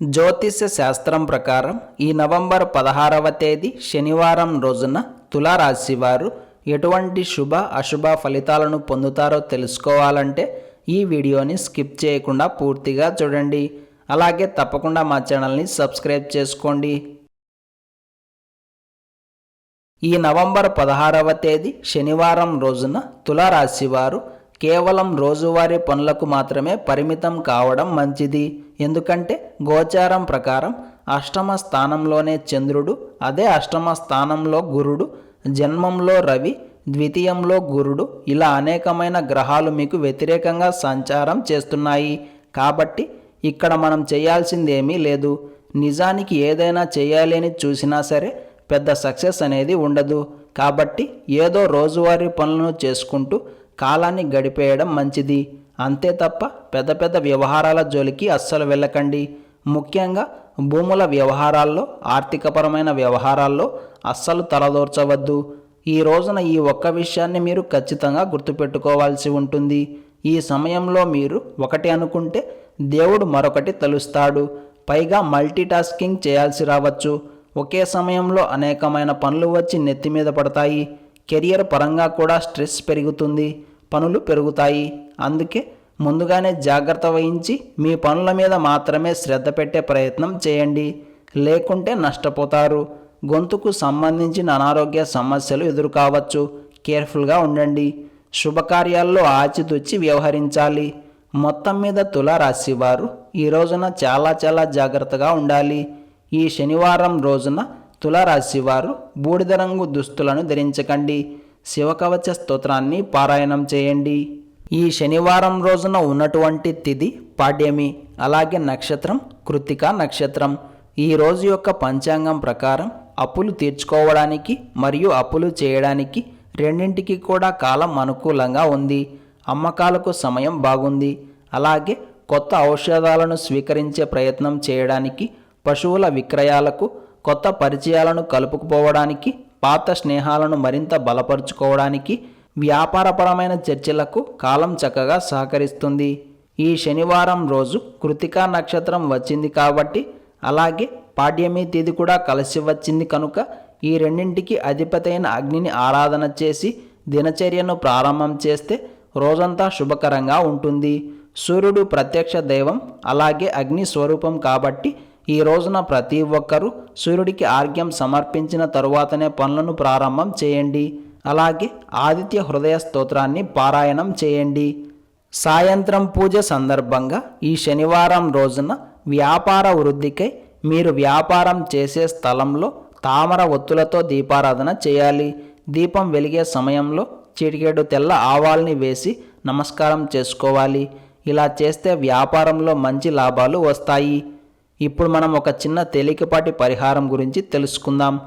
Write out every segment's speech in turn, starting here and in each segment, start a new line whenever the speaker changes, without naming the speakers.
జ్యోతిష్య శాస్త్రం ప్రకారం ఈ నవంబర్ పదహారవ తేదీ శనివారం రోజున తులారాశి వారు ఎటువంటి శుభ అశుభ ఫలితాలను పొందుతారో తెలుసుకోవాలంటే ఈ వీడియోని స్కిప్ చేయకుండా పూర్తిగా చూడండి. అలాగే తప్పకుండా మా ఛానల్ని సబ్స్క్రైబ్ చేసుకోండి. ఈ నవంబర్ పదహారవ తేదీ శనివారం రోజున తులారాశి వారు కేవలం రోజువారీ పనులకు మాత్రమే పరిమితం కావడం మంచిది. ఎందుకంటే గోచారం ప్రకారం అష్టమ స్థానంలోనే చంద్రుడు అదే అష్టమ స్థానంలో గురుడు జన్మంలో రవి ద్వితీయంలో గురుడు ఇలా అనేకమైన గ్రహాలు మీకు వ్యతిరేకంగా సంచారం చేస్తున్నాయి. కాబట్టి ఇక్కడ మనం చేయాల్సిందేమీ లేదు. నిజానికి ఏదైనా చేయాలని చూసినా సరే పెద్ద సక్సెస్ అనేది ఉండదు. కాబట్టి ఏదో రోజువారీ పనులను చేసుకుంటూ కాలాన్ని గడిపేయడం మంచిది. అంతే తప్ప పెద్ద పెద్ద వ్యవహారాల జోలికి అస్సలు వెళ్ళకండి. ముఖ్యంగా భూముల వ్యవహారాల్లో ఆర్థికపరమైన వ్యవహారాల్లో అస్సలు తలదోర్చవద్దు. ఈ రోజున ఈ ఒక్క విషయాన్ని మీరు ఖచ్చితంగా గుర్తుపెట్టుకోవాల్సి ఉంటుంది. ఈ సమయంలో మీరు ఒకటి అనుకుంటే దేవుడు మరొకటి తలుస్తాడు. పైగా మల్టీటాస్కింగ్ చేయాల్సి రావచ్చు. ఒకే సమయంలో అనేకమైన పనులు వచ్చి నెత్తి మీద పడతాయి. కెరియర్ పరంగా కూడా స్ట్రెస్ పెరుగుతుంది. పనులు పెరుగుతాయి. అందుకే ముందుగానే జాగ్రత్త వహించి మీ పనుల మీద మాత్రమే శ్రద్ధ పెట్టే ప్రయత్నం చేయండి. లేకుంటే నష్టపోతారు. గొంతుకు సంబంధించిన అనారోగ్య సమస్యలు ఎదురు కావచ్చు కేర్ఫుల్గా ఉండండి. శుభకార్యాల్లో ఆచితూచి వ్యవహరించాలి. మొత్తం మీద తులారాశి వారు ఈ రోజున చాలా చాలా జాగ్రత్తగా ఉండాలి. ఈ శనివారం రోజున తులారాశి వారు బూడిద రంగు దుస్తులను ధరించకండి. శివకవచ స్తోత్రాన్ని పారాయణం చేయండి. ఈ శనివారం రోజున ఉన్నటువంటి తిథి పాడ్యమి అలాగే నక్షత్రం కృతికా నక్షత్రం ఈ రోజు యొక్క పంచాంగం ప్రకారం అప్పులు తీర్చుకోవడానికి మరియు అప్పులు చేయడానికి రెండింటికి కూడా కాలం అనుకూలంగా ఉంది. అమ్మకాలకు సమయం బాగుంది. అలాగే కొత్త ఔషధాలను స్వీకరించే ప్రయత్నం చేయడానికి పశువుల విక్రయాలకు కొత్త పరిచయాలను కలుపుకుపోవడానికి పాత స్నేహాలను మరింత బలపరుచుకోవడానికి వ్యాపారపరమైన చర్చలకు కాలం చక్కగా సహకరిస్తుంది. ఈ శనివారం రోజు కృతికా నక్షత్రం వచ్చింది కాబట్టి అలాగే పాడ్యమి తేదీ కూడా కలిసి వచ్చింది కనుక ఈ రెండింటికి అధిపతైన అగ్నిని ఆరాధన చేసి దినచర్యను ప్రారంభం చేస్తే రోజంతా శుభకరంగా ఉంటుంది. సూర్యుడు ప్రత్యక్ష దైవం అలాగే అగ్ని స్వరూపం కాబట్టి ఈ రోజున ప్రతి ఒక్కరూ సూర్యుడికి ఆర్ఘ్యం సమర్పించిన తరువాతనే పనులను ప్రారంభం చేయండి. అలాగే ఆదిత్య హృదయ స్తోత్రాన్ని పారాయణం చేయండి. సాయంత్రం పూజ సందర్భంగా ఈ శనివారం రోజున వ్యాపార వృద్ధికై మీరు వ్యాపారం చేసే స్థలంలో తామర ఒత్తులతో దీపారాధన చేయాలి. దీపం వెలిగే సమయంలో చిటికెడు తెల్ల ఆవాల్ని వేసి నమస్కారం చేసుకోవాలి. ఇలా చేస్తే వ్యాపారంలో మంచి లాభాలు వస్తాయి. ఇప్పుడు మనం ఒక చిన్న తేలికపాటి పరిహారం గురించి తెలుసుకుందాం.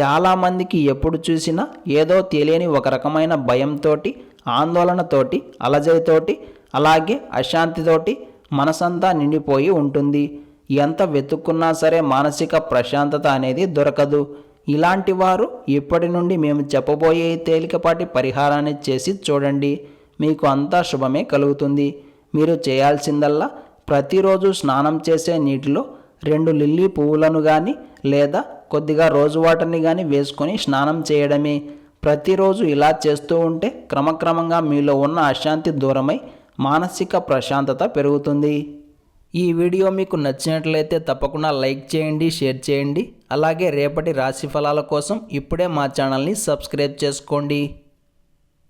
చాలామందికి ఎప్పుడు చూసినా ఏదో తెలియని ఒక రకమైన భయంతోటి ఆందోళనతోటి అలజడితోటి అలాగే అశాంతితోటి మనసంతా నిండిపోయి ఉంటుంది. ఎంత వెతుక్కున్నా సరే మానసిక ప్రశాంతత అనేది దొరకదు. ఇలాంటి వారు ఇప్పటి నుండి మేము చెప్పబోయే తేలికపాటి పరిహారాన్ని చేసి చూడండి. మీకు అంతా శుభమే కలుగుతుంది. మీరు చేయాల్సిందల్లా ప్రతిరోజు స్నానం చేసే నీటిలో రెండు లిల్లీ పువ్వులను కానీ లేదా కొద్దిగా రోజు వాటర్ని కానీ వేసుకొని స్నానం చేయడమే. ప్రతిరోజు ఇలా చేస్తూ ఉంటే క్రమక్రమంగా మీలో ఉన్న అశాంతి దూరమై మానసిక ప్రశాంతత పెరుగుతుంది. ఈ వీడియో మీకు నచ్చినట్లయితే తప్పకుండా లైక్ చేయండి షేర్ చేయండి. అలాగే రేపటి రాశి ఫలాల కోసం ఇప్పుడే మా ఛానల్ని సబ్స్క్రైబ్ చేసుకోండి.